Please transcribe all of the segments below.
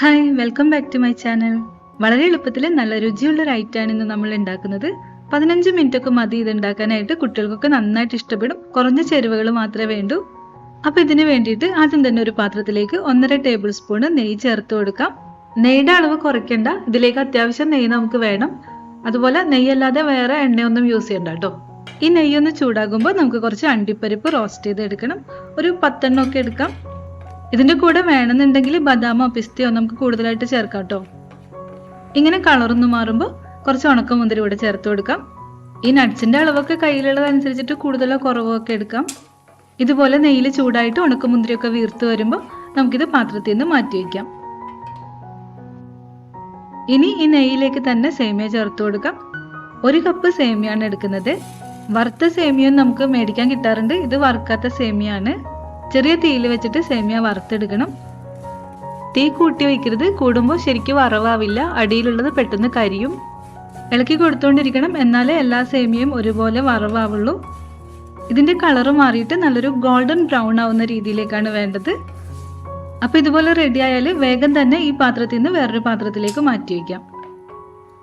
Hi welcome back to my channel. വളരെ എളുപ്പത്തിൽ നല്ല രുചിയുള്ള ഒരു ഐറ്റാണ് ഇന്ന് നമ്മൾ ഉണ്ടാക്കുന്നത്. പതിനഞ്ച് മിനിറ്റ് ഒക്കെ മതി ഇത് ഉണ്ടാക്കാനായിട്ട് കുട്ടികൾക്കൊക്കെ നന്നായിട്ട് ഇഷ്ടപ്പെടും. കുറഞ്ഞ ചേരുവകൾ മാത്രമേ വേണ്ടൂ. അപ്പോൾ ഇതിന് വേണ്ടിയിട്ട് ആദ്യം തന്നെ ഒരു പാത്രത്തിലേക്ക് ഒന്നര ടേബിൾ സ്പൂൺ നെയ്യ് ചേർത്ത് കൊടുക്കാം. നെയ്യുടെ അളവ് കുറയ്ക്കണ്ട. ഇതിലേക്ക് അത്യാവശ്യം നെയ്യ് നമുക്ക് വേണം. അതുപോലെ നെയ്യ് അല്ലാതെ വേറെ എണ്ണയൊന്നും യൂസ് ചെയ്യണ്ട കേട്ടോ. ഈ നെയ്യൊന്ന് ചൂടാകുമ്പോൾ നമുക്ക് കുറച്ച് അണ്ടിപ്പരിപ്പ് റോസ്റ്റ് ചെയ്ത് എടുക്കണം ഒരു പത്തെണ്ണമൊക്കെ എടുക്കാം. ഇതിന്റെ കൂടെ വേണമെന്നുണ്ടെങ്കിൽ ബദാമോ പിസ്തയോ നമുക്ക് കൂടുതലായിട്ട് ചേർക്കാം കേട്ടോ. ഇങ്ങനെ കളറൊന്ന് മാറുമ്പോൾ കുറച്ച് ഉണക്കമുന്തിരി കൂടെ ചേർത്ത് കൊടുക്കാം. ഈ നട്ട്സിന്റെ അളവൊക്കെ കയ്യിലുള്ളതനുസരിച്ചിട്ട് കൂടുതലോ കുറവോ ഒക്കെ എടുക്കാം. ഇതുപോലെ നെയ്യിൽ ചൂടായിട്ട് ഉണക്കമുന്തിരിയൊക്കെ വീർത്ത് വരുമ്പോൾ നമുക്കിത് പാത്രത്തിൽ നിന്ന് മാറ്റി വയ്ക്കാം. ഇനി ഈ നെയ്യിലേക്ക് തന്നെ സേമിയ ചേർത്ത് കൊടുക്കാം. ഒരു കപ്പ് സേമിയാണ് എടുക്കുന്നത്. വറുത്ത സേമിയ നമുക്ക് മേടിക്കാൻ കിട്ടാറുണ്ട്. ഇത് വറുക്കാത്ത സേമിയാണ്. ചെറിയ തീയിൽ വെച്ചിട്ട് സേമിയ വറുത്തെടുക്കണം. തീ കൂട്ടി വയ്ക്കരുത് കൂടുമ്പോൾ ശരിക്കും വറവാവില്ല. അടിയിലുള്ളത് പെട്ടെന്ന് കരിയും. ഇളക്കി കൊടുത്തുകൊണ്ടിരിക്കണം എന്നാലേ എല്ലാ സേമിയയും ഒരുപോലെ വറവാവുള്ളൂ. ഇതിന്റെ കളറ് മാറിയിട്ട് നല്ലൊരു ഗോൾഡൻ ബ്രൗൺ ആവുന്ന രീതിയിലേക്കാണ് വേണ്ടത്. അപ്പോൾ ഇതുപോലെ റെഡി ആയാൽ വേഗം തന്നെ ഈ പാത്രത്തിൽ നിന്ന് വേറൊരു പാത്രത്തിലേക്ക് മാറ്റി വയ്ക്കാം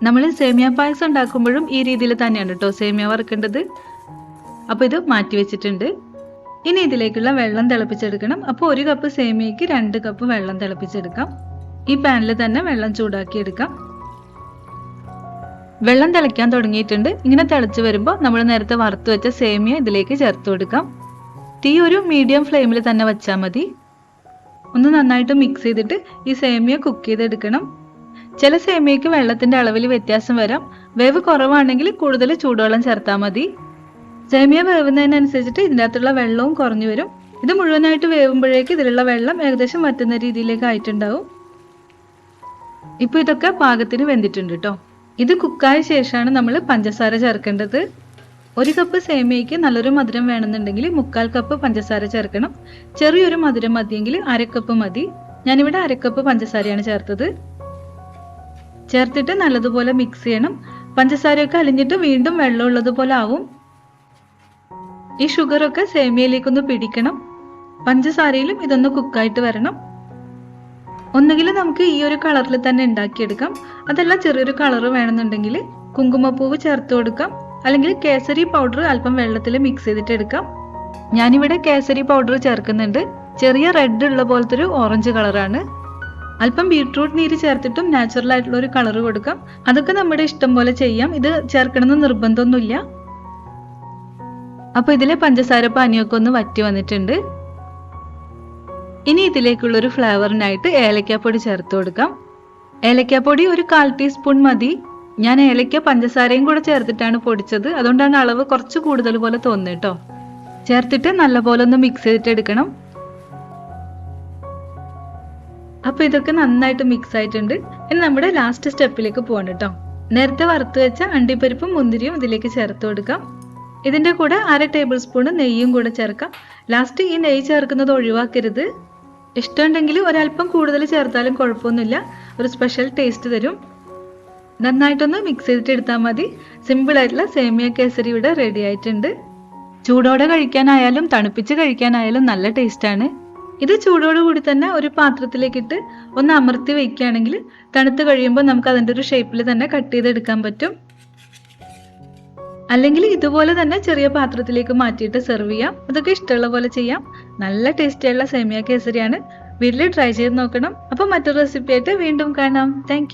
നമ്മൾ സേമിയ പായസം ഉണ്ടാക്കുമ്പോഴും ഈ രീതിയിൽ തന്നെയാണ് കേട്ടോ സേമിയ വറുക്കേണ്ടത്. അപ്പോൾ ഇത് മാറ്റി വെച്ചിട്ടുണ്ട്. ഇനി ഇതിലേക്കുള്ള വെള്ളം തിളപ്പിച്ചെടുക്കണം. അപ്പോൾ ഒരു കപ്പ് സേമിയയ്ക്ക് രണ്ട് കപ്പ് വെള്ളം തിളപ്പിച്ചെടുക്കാം. ഈ പാനിൽ തന്നെ വെള്ളം ചൂടാക്കിയെടുക്കാം. വെള്ളം തിളയ്ക്കാൻ തുടങ്ങിയിട്ടുണ്ട്. ഇങ്ങനെ തിളച്ച് വരുമ്പോൾ നമ്മൾ നേരത്തെ വറുത്ത് വെച്ച സേമിയ ഇതിലേക്ക് ചേർത്ത് കൊടുക്കാം. തീ ഒരു മീഡിയം ഫ്ലെയിമിൽ തന്നെ വെച്ചാൽ മതി. ഒന്ന് നന്നായിട്ട് മിക്സ് ചെയ്തിട്ട് ഈ സേമിയ കുക്ക് ചെയ്തെടുക്കണം. ചില സേമിയയ്ക്ക് വെള്ളത്തിന്റെ അളവിൽ വ്യത്യാസം വരാം. വേവ് കുറവാണെങ്കിൽ കൂടുതൽ ചൂടുവെള്ളം ചേർത്താൽ മതി. സേമിയ വേവുന്നതിനനുസരിച്ചിട്ട് ഇതിന്റെ അകത്തുള്ള വെള്ളവും കുറഞ്ഞു വരും. ഇത് മുഴുവനായിട്ട് വേവുമ്പോഴേക്ക് ഇതിലുള്ള വെള്ളം ഏകദേശം വറ്റുന്ന രീതിയിലേക്ക് ആയിട്ടുണ്ടാവും. ഇപ്പൊ ഇതൊക്കെ പാകത്തിന് വെന്തിട്ടുണ്ട് കേട്ടോ ഇത് കുക്കായ ശേഷമാണ് നമ്മൾ പഞ്ചസാര ചേർക്കേണ്ടത്. ഒരു കപ്പ് സേമിയയ്ക്ക് നല്ലൊരു മധുരം വേണമെന്നുണ്ടെങ്കിൽ മുക്കാൽ കപ്പ് പഞ്ചസാര ചേർക്കണം. ചെറിയൊരു മധുരം മതിയെങ്കിൽ അരക്കപ്പ് മതി. ഞാനിവിടെ അരക്കപ്പ് പഞ്ചസാരയാണ് ചേർത്തത്. ചേർത്തിട്ട് നല്ലതുപോലെ മിക്സ് ചെയ്യണം. പഞ്ചസാരയൊക്കെ അലിഞ്ഞിട്ട് വീണ്ടും വെള്ളം ഉള്ളതുപോലെ ആവും. ഈ ഷുഗറൊക്കെ സേമിയയിലേക്കൊന്ന് പിടിക്കണം. പഞ്ചസാരയിലും ഇതൊന്ന് കുക്കായിട്ട് വരണം. ഒന്നുകിൽ നമുക്ക് ഈ ഒരു കളറിൽ തന്നെ ഉണ്ടാക്കിയെടുക്കാം. അതല്ല ചെറിയൊരു കളർ വേണമെന്നുണ്ടെങ്കിൽ കുങ്കുമപ്പൂവ് ചേർത്ത് കൊടുക്കാം. അല്ലെങ്കിൽ കേസരി പൗഡർ അല്പം വെള്ളത്തിൽ മിക്സ് ചെയ്തിട്ട് എടുക്കാം. ഞാനിവിടെ കേസരി പൗഡർ ചേർക്കുന്നുണ്ട്. ചെറിയ റെഡ് ഉള്ള പോലത്തെ ഒരു ഓറഞ്ച് കളറാണ്. അല്പം ബീട്രൂട്ട് നീര് ചേർത്തിട്ടും നാച്ചുറൽ ആയിട്ടുള്ള ഒരു കളർ കൊടുക്കാം. അതൊക്കെ നമ്മുടെ ഇഷ്ടം പോലെ ചെയ്യാം. ഇത് ചേർക്കണമെന്ന് നിർബന്ധമൊന്നുമില്ല. അപ്പൊ ഇതിലെ പഞ്ചസാര പാനിയൊക്കെ ഒന്ന് വറ്റി വന്നിട്ടുണ്ട്. ഇനി ഇതിലേക്കുള്ള ഒരു ഫ്ലേവറിനായിട്ട് ഏലക്കാപ്പൊടി ചേർത്ത് കൊടുക്കാം. ഏലക്കാപ്പൊടി ഒരു കാൽ ടീസ്പൂൺ മതി. ഞാൻ ഏലക്ക പഞ്ചസാരയും കൂടെ ചേർത്തിട്ടാണ് പൊടിച്ചത്. അതുകൊണ്ടാണ് അളവ് കുറച്ച് കൂടുതൽ പോലെ തോന്നുന്നത് കേട്ടോ. ചേർത്തിട്ട് നല്ലപോലെ ഒന്ന് മിക്സ് ചെയ്തിട്ട് എടുക്കണം. അപ്പൊ ഇതൊക്കെ നന്നായിട്ട് മിക്സ് ആയിട്ടുണ്ട്. ഇനി നമ്മുടെ ലാസ്റ്റ് സ്റ്റെപ്പിലേക്ക് പോകണം കേട്ടോ. നേരത്തെ വറുത്ത് വെച്ച അണ്ടിപ്പരിപ്പും മുന്തിരിയും ഇതിലേക്ക് ചേർത്ത് കൊടുക്കാം. ഇതിന്റെ കൂടെ അര ടേബിൾ സ്പൂൺ നെയ്യും കൂടെ ചേർക്കാം. ലാസ്റ്റ് ഈ നെയ്യ് ചേർക്കുന്നത് ഒഴിവാക്കരുത്. ഇഷ്ടമുണ്ടെങ്കിൽ ഒരല്പം കൂടുതൽ ചേർത്താലും കുഴപ്പമൊന്നുമില്ല. ഒരു സ്പെഷ്യൽ ടേസ്റ്റ് തരും. നന്നായിട്ടൊന്ന് മിക്സ് ചെയ്തിട്ട് എടുത്താൽ മതി. സിമ്പിൾ ആയിട്ടുള്ള സേമിയ കേസരി ഇവിടെ റെഡി ആയിട്ടുണ്ട്. ചൂടോടെ കഴിക്കാനായാലും തണുപ്പിച്ച് കഴിക്കാനായാലും നല്ല ടേസ്റ്റാണ് ഇത് ചൂടോടുകൂടി തന്നെ ഒരു പാത്രത്തിലേക്കിട്ട് ഒന്ന് അമർത്തി വയ്ക്കുകയാണെങ്കിൽ തണുത്ത് കഴിയുമ്പോൾ നമുക്ക് അതിന്റെ ഒരു ഷേപ്പിൽ തന്നെ കട്ട് ചെയ്തെടുക്കാൻ പറ്റും. അല്ലെങ്കിൽ ഇതുപോലെ തന്നെ ചെറിയ പാത്രത്തിലേക്ക് മാറ്റിയിട്ട് സെർവ് ചെയ്യാം. അതൊക്കെ ഇഷ്ടമുള്ള പോലെ ചെയ്യാം. നല്ല ടേസ്റ്റിയുള്ള സേമിയ കേസരിയാണ്. വീട്ടിൽ ട്രൈ ചെയ്ത് നോക്കണം. അപ്പോൾ മറ്റൊരു റെസിപ്പി ആയിട്ട് വീണ്ടും കാണാം. താങ്ക്